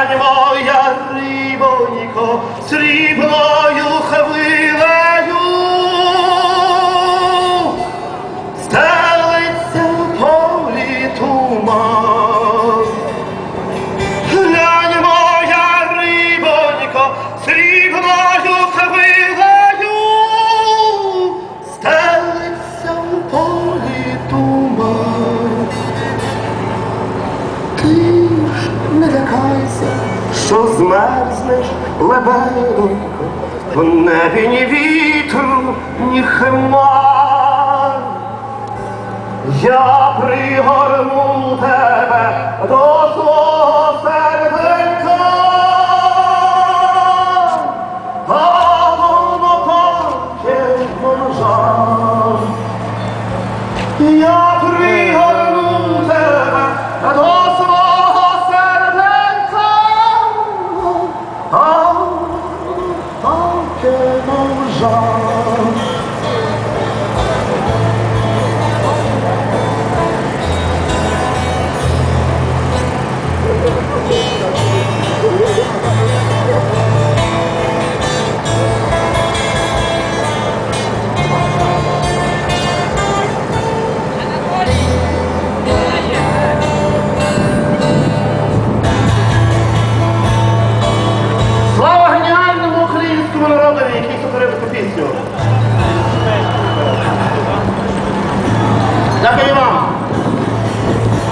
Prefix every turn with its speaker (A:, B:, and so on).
A: Глянь, моя рибонько, срібною хвилею, стелиться в полі туман. Глянь, моя рибонько, срібною хвилею, стелиться в полі туман. Ти не лякайся, що змерзнеш лебедонько, в небі ні вітру, ні хмар. Я пригорну тебе до свого серденька, а воно жар. Я que não já